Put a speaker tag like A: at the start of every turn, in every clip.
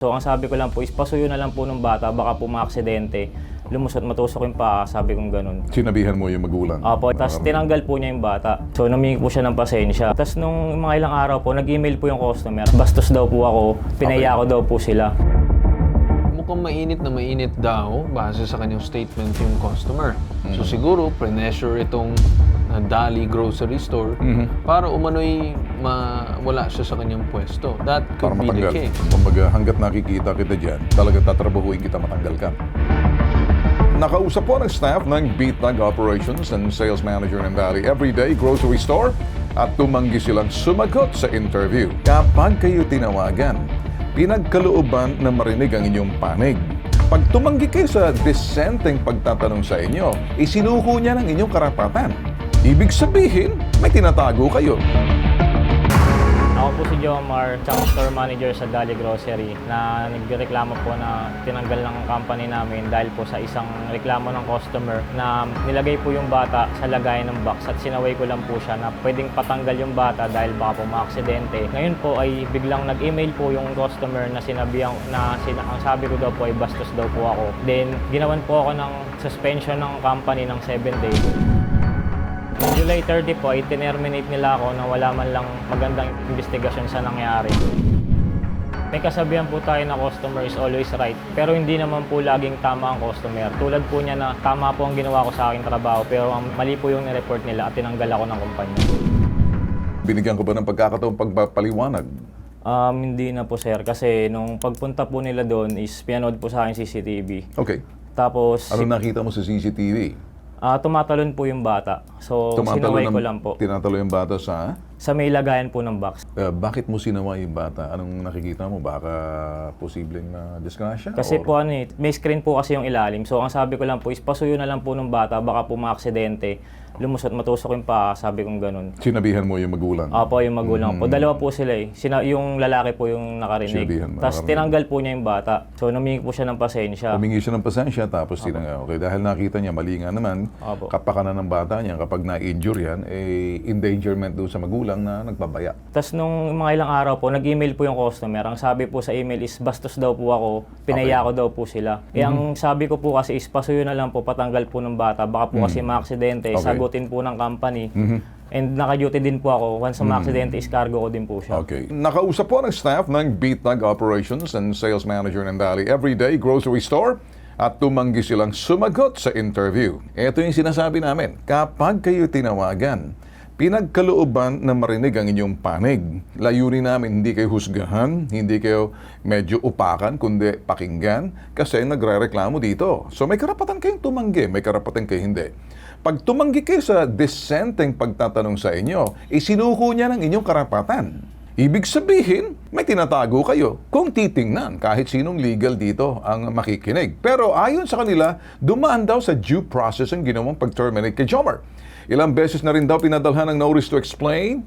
A: So ang sabi ko lang po is pasuyo na lang po ng bata, baka po maaksidente. Lumusot matusok yung paa, sabi kong ganun.
B: Sinabihan mo yung magulang.
A: Opo, tapos tinanggal po niya yung bata. So namingi po siya ng pasensya. Tapos nung mga ilang araw po, nag-email po yung customer. Bastos daw po ako, pinaya ko daw po sila.
C: Mukhang mainit na mainit daw base sa kanyang statement yung customer. So siguro, pre-measure itong uh, Dali Grocery Store para umano'y mawala siya sa kanyang pwesto. That
B: Para
C: could be the
B: matanggal.
C: case.
B: Kumbaga, hanggat nakikita kita dyan, talagang tatrabahuin kita matanggal ka. Nakausap po ng staff ng Beatnag Operations and Sales Manager ng Valley Everyday Grocery Store at tumanggi silang sumagot sa interview. Kapag kayo tinawagan, pinagkalooban na marinig ang inyong panig. Pag tumanggi kayo sa disenteng pagtatanong sa inyo, isinuko niya ng inyong karapatan. Ibig sabihin, may tinatago kayo.
A: Ako po si Jomar, isang store manager sa Dali Grocery na nagreklamo po na tinanggal ng company namin dahil po sa isang reklamo ng customer na nilagay po yung bata sa lagayan ng box at sinaway ko lang po siya na pwedeng patanggal yung bata dahil baka po maaksidente. Ngayon po ay biglang nag-email po yung customer na sinabihan na sina, ang sabi ko daw po ay bastos daw po ako. Then ginawan po ako ng suspension ng company ng 7 days. July 30 po, ay tinerminate nila ako na wala man lang magandang investigasyon sa nangyari. May kasabihan po tayo na customer is always right, pero hindi naman po laging tama ang customer. Tulad po niya na tama po ang ginawa ko sa aking trabaho, pero ang mali po yung nireport nila at tinanggal ako ng kumpanya.
B: Binigyan ko ba ng pagkakataong pagpapaliwanag?
A: Um, hindi na po sir, kasi nung pagpunta po nila doon is pinanood po sa akin CCTV.
B: Okay.
A: Tapos,
B: Ano nakita mo sa CCTV?
A: Ah, tumatalon po yung bata. So, sinaway
B: ng-
A: ko lang po.
B: Tinatalo yung bata sa...
A: Sa may lagayan po ng box.
B: Uh, bakit mo sinawa yung bata? Anong nakikita mo? Baka posibleng na disgrasya?
A: Kasi
B: Or-
A: po ano eh, may screen po kasi yung ilalim. So ang sabi ko lang po is pasuyo na lang po ng bata, baka po maaksidente. Lumusot matusok yung paa, sabi kong ganun.
B: Sinabihan mo yung magulang?
A: Opo, yung magulang po. Dalawa po sila eh. Sina, yung lalaki po yung nakarinig.
B: Sinabihan mo,
A: Tapos tinanggal po niya yung bata. So namingi po siya ng pasensya.
B: Humingi siya ng pasensya tapos tinanga. Okay, dahil nakita niya, mali nga naman,
A: Opo.
B: kapakanan ng bata niya, kapag na-injure yan, eh, endangerment doon sa magulang na nagbabaya.
A: Tapos nung mga ilang araw po, nag-email po yung customer. Ang sabi po sa email is bastos daw po ako, pinaya ko daw po sila. Eh ang sabi ko po kasi is pasuyo na lang po, patanggal po ng bata. Baka po kasi maaksidente,
B: Okay.
A: sagutin po ng company. And naka-duty din po ako. Once na maaksidente is cargo ko din po siya.
B: Okay. Nakausap po ng staff ng Beatnag Operations and Sales Manager ng Valley Everyday Grocery Store at tumanggi silang sumagot sa interview. Ito yung sinasabi namin. Kapag kayo tinawagan, pinagkalooban na marinig ang inyong panig. Layunin namin hindi kayo husgahan, hindi kayo medyo upakan, kundi pakinggan kasi nagre-reklamo dito. So may karapatan kayong tumanggi, may karapatan kayo hindi. Pag tumanggi kayo sa disenteng pagtatanong sa inyo, isinuko niya ng inyong karapatan. Ibig sabihin, may tinatago kayo. Kung titingnan, kahit sinong legal dito ang makikinig. Pero ayon sa kanila, dumaan daw sa due process ang ginawang pag-terminate kay Jomar. Ilang beses na rin daw pinadalhan ng notice to explain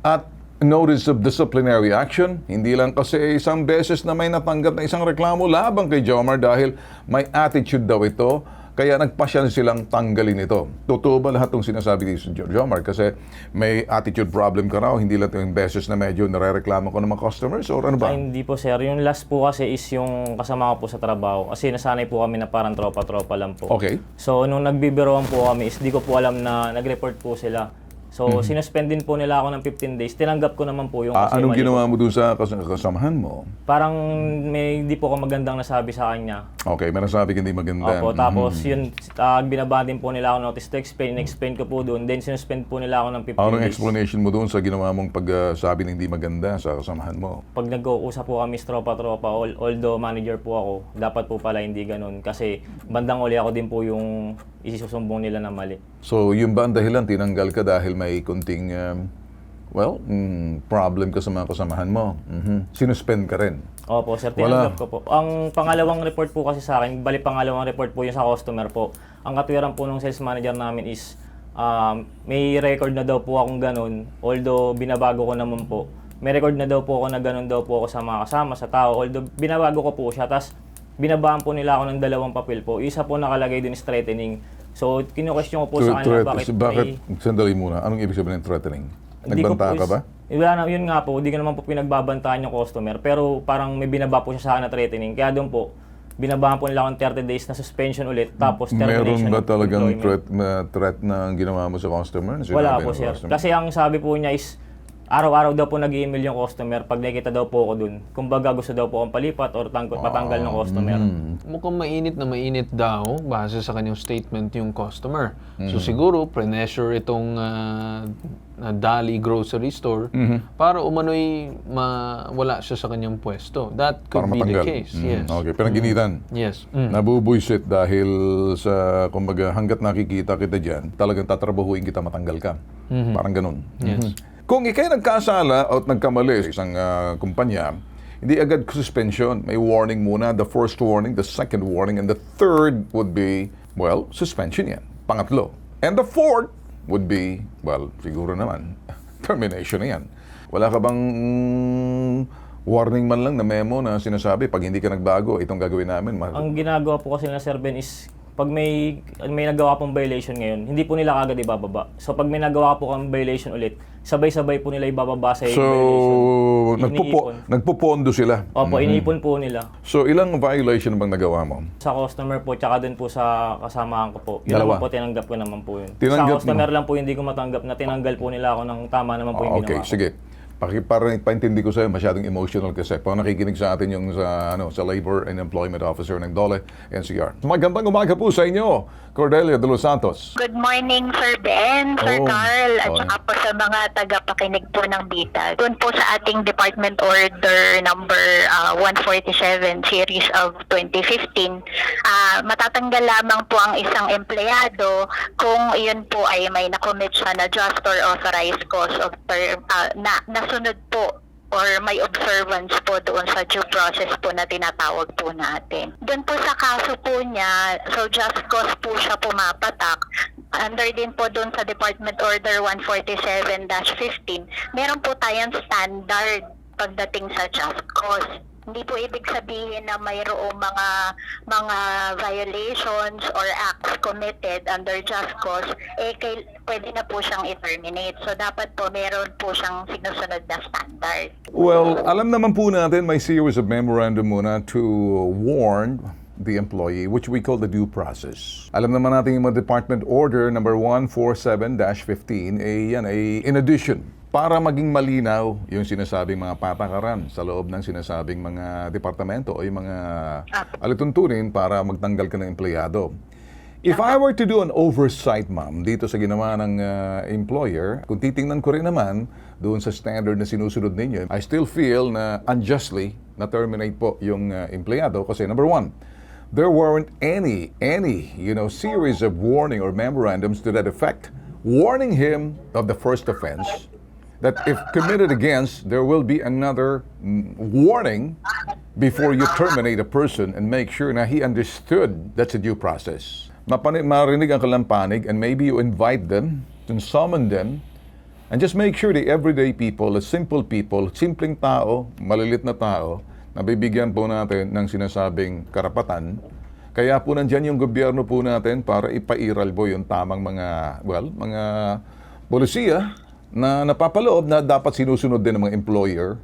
B: at notice of disciplinary action. Hindi lang kasi isang beses na may natanggap na isang reklamo labang kay Jomar dahil may attitude daw ito. Kaya nagpasyan silang tanggalin ito. Totoo ba lahat ng sinasabi ni Sir Jomar? Kasi may attitude problem ka raw, hindi lang yung beses na medyo nare-reklamo ko ng mga customers or ano ba?
A: Ay, hindi po sir. Yung last po kasi is yung kasama ko po sa trabaho. Kasi nasanay po kami na parang tropa-tropa lang po.
B: Okay.
A: So, nung nagbibiroan po kami is di ko po alam na nag-report po sila. So, sinuspend din po nila ako ng 15 days. Tinanggap ko naman po yung
B: Ah, anong ginawa mo dun sa kas- kasamahan mo?
A: Parang may hindi po ako magandang nasabi sa kanya.
B: Okay, may nasabi ka hindi maganda.
A: Opo,
B: Mhm.
A: tapos yun, uh, binabaan din po nila ako notice to explain. explain ko po doon. Then, sinuspend po nila ako ng 15
B: Anong
A: days.
B: explanation mo doon sa ginawa mong pagsabi na hindi maganda sa kasamahan mo?
A: Pag nag-uusap po kami sa tropa-tropa, al- although manager po ako, dapat po pala hindi ganun. Kasi bandang uli ako din po yung isisusumbong nila na mali.
B: So, yung ba ang dahilan, tinanggal ka dahil may kunting, um, well, mm, problem ka sa mga kasamahan mo. Mhm. Sinuspend ka rin.
A: Opo, sir, tinanggap ko po. Ang pangalawang report po kasi sa akin, bali pangalawang report po yung sa customer po. Ang katwiran po ng sales manager namin is um, may record na daw po akong ganun, although binabago ko naman po. May record na daw po ako na ganun daw po ako sa mga kasama, sa tao, although binabago ko po siya. Tapos binabaan po nila ako ng dalawang papel po. Isa po nakalagay din threatening. So, kinu-question ko po sa kanila
B: threat-
A: bakit,
B: bakit,
A: may-
B: sandali muna, anong ibig sabihin ng threatening?
A: Hindi ko
B: Nagbanta
A: po
B: ka
A: is-
B: ba?
A: Wala na, yun nga po, hindi ko naman po pinagbabantaan yung customer. Pero parang may binaba po siya sa akin na threatening. Kaya doon po, binabahan po nila akong 30 days na suspension ulit. Tapos termination
B: Meron ba
A: of
B: talagang
A: employment.
B: threat, na threat na ginawa mo sa customer? Na
A: Wala
B: sinabi
A: po
B: ng
A: sir.
B: customer?
A: Kasi ang sabi po niya is, araw-araw daw po nag-email yung customer pag nakita daw po ako dun. Kumbaga gusto daw po akong palipat or tang- patanggal ng customer.
C: Mukhang mainit na mainit daw base sa kanyang statement yung customer. So siguro, pressure itong ah, na Dali grocery store para umano'y mawala siya sa kanyang pwesto. That could
B: Para
C: be the
B: matanggal.
C: case.
B: Mm,
C: Yes.
B: Okay, pinaginitan.
C: Yes. Mm.
B: Nabubuisit dahil sa, kumbaga, hanggat nakikita kita dyan, talagang tatrabahuin kita matanggal ka. Parang ganun.
C: Yes.
B: Kung ikay nagkasala o nagkamali sa isang ah, kumpanya, hindi agad suspension. May warning muna. The first warning, the second warning, and the third would be, well, suspension yan. Pangatlo. And the fourth would be, well, siguro naman, termination na yan. Wala ka bang warning man lang na memo na sinasabi, pag hindi ka nagbago, itong gagawin namin.
A: Ang ginagawa po kasi nila Sir Ben is pag may may nagawa pong violation ngayon, hindi po nila kagad ibababa. So pag may nagawa po kang violation ulit, sabay-sabay po nila ibababa sa
B: so,
A: violation.
B: nagpupo,
A: Iniipon.
B: nagpupondo sila.
A: Opo, inipon po nila.
B: So, ilang violation bang nagawa mo?
A: Sa customer po, tsaka dun po sa kasamahan ko po. Yun
B: Dalawa.
A: po, tinanggap ko naman po yun.
B: Tinanggap
A: sa customer lang po, hindi ko matanggap na tinanggal po nila ako ng tama naman po yung
B: Okay,
A: ginawa ko.
B: sige. Paki, para paintindi ko sa'yo, masyadong emotional kasi. Pag nakikinig sa atin yung sa, ano, sa Labor and Employment Officer ng DOLE, NCR. Magandang umaga po sa inyo, Cordelia de Los Santos.
D: Good morning, Sir Ben, Sir
B: Oh,
D: Carl, at
B: okay.
D: saka po sa mga tagapakinig po ng BITAG. Doon po sa ating Department Order number ah, 147 series of 2015, ah, matatanggal lamang po ang isang empleyado kung iyon po ay may nakommit siya na just or authorized cause of term, ah, na nasunod po or may observance po doon sa due process po na tinatawag po natin. Doon po sa kaso po niya, so just cause po siya pumapatak, under din po doon sa Department Order 147-15, meron po tayong standard pagdating sa just cause. Hindi po ibig sabihin na mayroong mga mga violations or acts committed under just cause, eh kay, pwede na po siyang i-terminate. So dapat po meron po siyang sinusunod na standard.
B: Well, alam naman po natin may series of memorandum muna to warn the employee, which we call the due process. Alam naman natin yung Department Order number 147-15, eh, yan, eh, in addition, para maging malinaw yung sinasabing mga patakaran sa loob ng sinasabing mga departamento o yung mga alituntunin para magtanggal ka ng empleyado. If I were to do an oversight, ma'am, dito sa ginawa ng uh, employer, kung titingnan ko rin naman doon sa standard na sinusunod ninyo, I still feel na unjustly na-terminate po yung uh, empleyado kasi number one, there weren't any, any, you know, series of warning or memorandums to that effect, warning him of the first offense, that if committed against, there will be another warning before you terminate a person and make sure na he understood that's a due process. Mapani- marinig ang kalampanig and maybe you invite them and summon them and just make sure the everyday people, the simple people, simpleng tao, malilit na tao, na bibigyan po natin ng sinasabing karapatan. Kaya po nandyan yung gobyerno po natin para ipairal po yung tamang mga, well, mga polisiya na napapaloob na dapat sinusunod din ng mga employer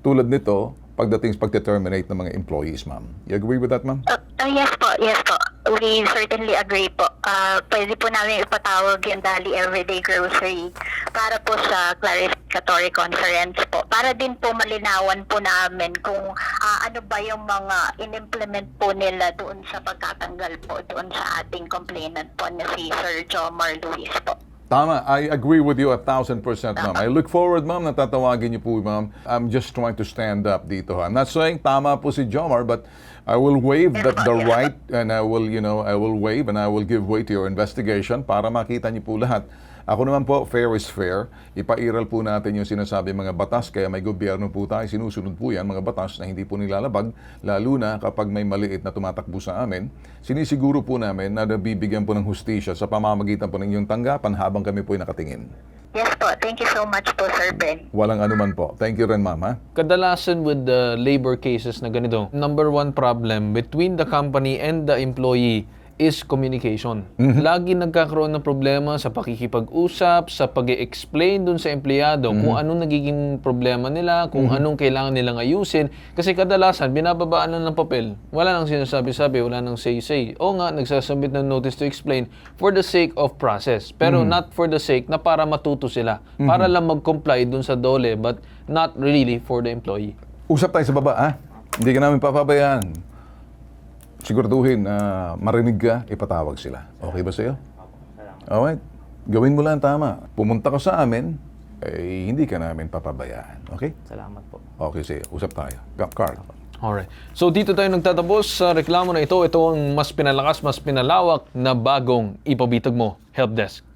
B: tulad nito pagdating sa pagdeterminate ng mga employees, ma'am. You agree with that, ma'am?
D: Uh, uh, yes po, yes po. We certainly agree po. Uh, pwede po namin ipatawag yung Dali Everyday Grocery para po sa clarificatory conference po. Para din po malinawan po namin kung ah, ano ba yung mga in-implement po nila doon sa pagtatanggal po doon sa ating complainant po na si Sir Jomar Luis po.
B: Tama, I agree with you a thousand percent, ma'am. I look forward, ma'am, na tatawagin niyo po, ma'am. I'm just trying to stand up dito. I'm not saying tama po si Jomar, but I will waive that the right and I will, you know, I will waive and I will give way to your investigation para makita niyo po lahat. Ako naman po, fair is fair. Ipairal po natin yung sinasabi mga batas, kaya may gobyerno po tayo, sinusunod po yan, mga batas na hindi po nilalabag, lalo na kapag may maliit na tumatakbo sa amin. Sinisiguro po namin na nabibigyan po ng hustisya sa pamamagitan po ng inyong tanggapan habang kami po ay nakatingin.
D: Yes po, thank you so much po Sir Ben.
B: Walang anuman po. Thank you rin, ma'am. Ha?
C: Kadalasan with the labor cases na ganito, number one problem between the company and the employee is communication. Lagi nagkakaroon ng problema sa pakikipag-usap, sa pag explain dun sa empleyado kung anong nagiging problema nila, kung anong kailangan nilang ayusin. Kasi kadalasan, binababaan lang ng papel. Wala nang sinasabi-sabi, wala nang say-say. O nga, nagsasubmit ng notice to explain for the sake of process. Pero not for the sake na para matuto sila. Para lang mag-comply dun sa dole, but not really for the employee.
B: Usap tayo sa baba, ha? Hindi ka namin papabayaan. Siguraduhin na marinig ka, ipatawag sila. Okay ba sa'yo? Alright. Gawin mo lang tama. Pumunta ka sa amin, eh, hindi ka namin papabayaan. Okay?
A: Salamat po.
B: Okay, sige. Usap tayo. Ka- Carl.
C: Alright. So dito tayo nagtatapos sa reklamo na ito. Ito ang mas pinalakas, mas pinalawak na bagong ipabitag mo helpdesk.